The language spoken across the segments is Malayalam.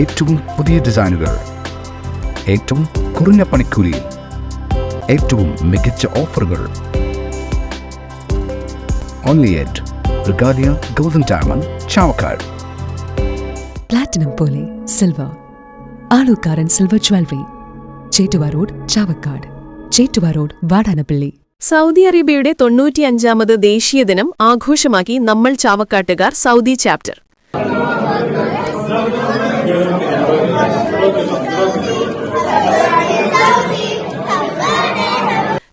ഏറ്റവും പുതിയ ഡിസൈനുകൾ ഏറ്റവും കുറഞ്ഞ പണിക്കൂലിയിൽ ഏറ്റവും മികച്ച ഓഫറുകൾ. Only at Regalia golden diamond Chavakkad platinum പോലെ silver Alukkaran silver jewellery Chettuva road Chavakkad Chettuva road Vadanappally Saudi അറേബ്യയുടെ തൊണ്ണൂറ്റിയഞ്ചാമത് ദേശീയ ദിനം ആഘോഷമാക്കി നമ്മൾ ചാവക്കാട്ടുകാർ സൗദി ചാപ്റ്റർ.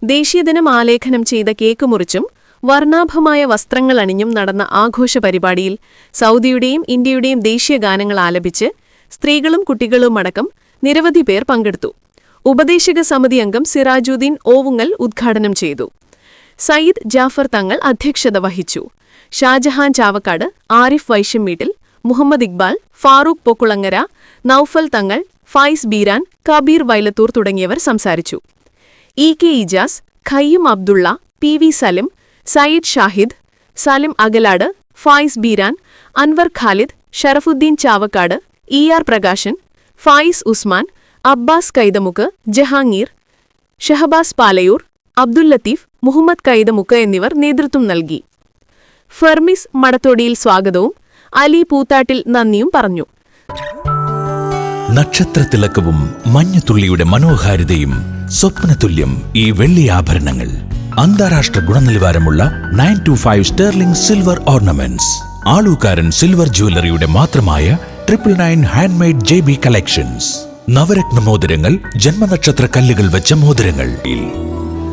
ദേശീയദിനം ആലേഖനം ചെയ്ത കേക്ക് മുറിച്ചും വർണാഭമായ വസ്ത്രങ്ങൾ അണിഞ്ഞും നടന്ന ആഘോഷ പരിപാടിയിൽ സൗദിയുടെയും ഇന്ത്യയുടെയും ദേശീയ ഗാനങ്ങൾ ആലപിച്ച് സ്ത്രീകളും കുട്ടികളും അടക്കം നിരവധി പേർ പങ്കെടുത്തു. ഉപദേശക സമിതി അംഗം സിറാജുദ്ദീൻ ഓവുങ്ങൽ ഉദ്ഘാടനം ചെയ്തു. സയ്യിദ് ജാഫർ തങ്ങൾ അധ്യക്ഷത വഹിച്ചു. ഷാജഹാൻ ചാവക്കാട് ആരിഫ് വൈശ്യംവീട്ടിൽ മുഹമ്മദ് ഇക്ബാൽ ഫാറൂഖ് പൊക്കുളങ്ങര നൌഫൽ തങ്ങൾ ഫൈസ് ബീരാൻ കബീർ വൈലത്തൂർ തുടങ്ങിയവർ സംസാരിച്ചു. E K Ijas Khayyum Abdulla P V Salim Sayyid Shahid Salim Agalad Fayis Beeran Anwar Khalid Sharafuddin Chavakkad E R Prakashan Fayis Usman Abbas Kaithamukku Jahangir Shahabas Palayur Abdul Latheef Muhammad Kaithamukku എന്നിവർ നേതൃത്വം നൽകി. ഫെർമിസ് മടത്തോടിയിൽ സ്വാഗതവും അലി പൂത്താട്ടിൽ നന്ദിയും പറഞ്ഞു. നക്ഷത്രത്തിളക്കവും മഞ്ഞുതുള്ളിയുടെ മനോഹാരിതയും സ്വപ്നതുല്യം ഈ വെള്ളി ആഭരണങ്ങൾ. അന്താരാഷ്ട്ര ഗുണനിലവാരമുള്ള nine two five sterling silver ornaments. Alukkaran silver ജ്വല്ലറിയുടെ മാത്രമായ triple nine handmade J B collections. Navratna മോതിരങ്ങൾ ജന്മനക്ഷത്ര കല്ലുകൾ വെച്ച മോതിരങ്ങൾ.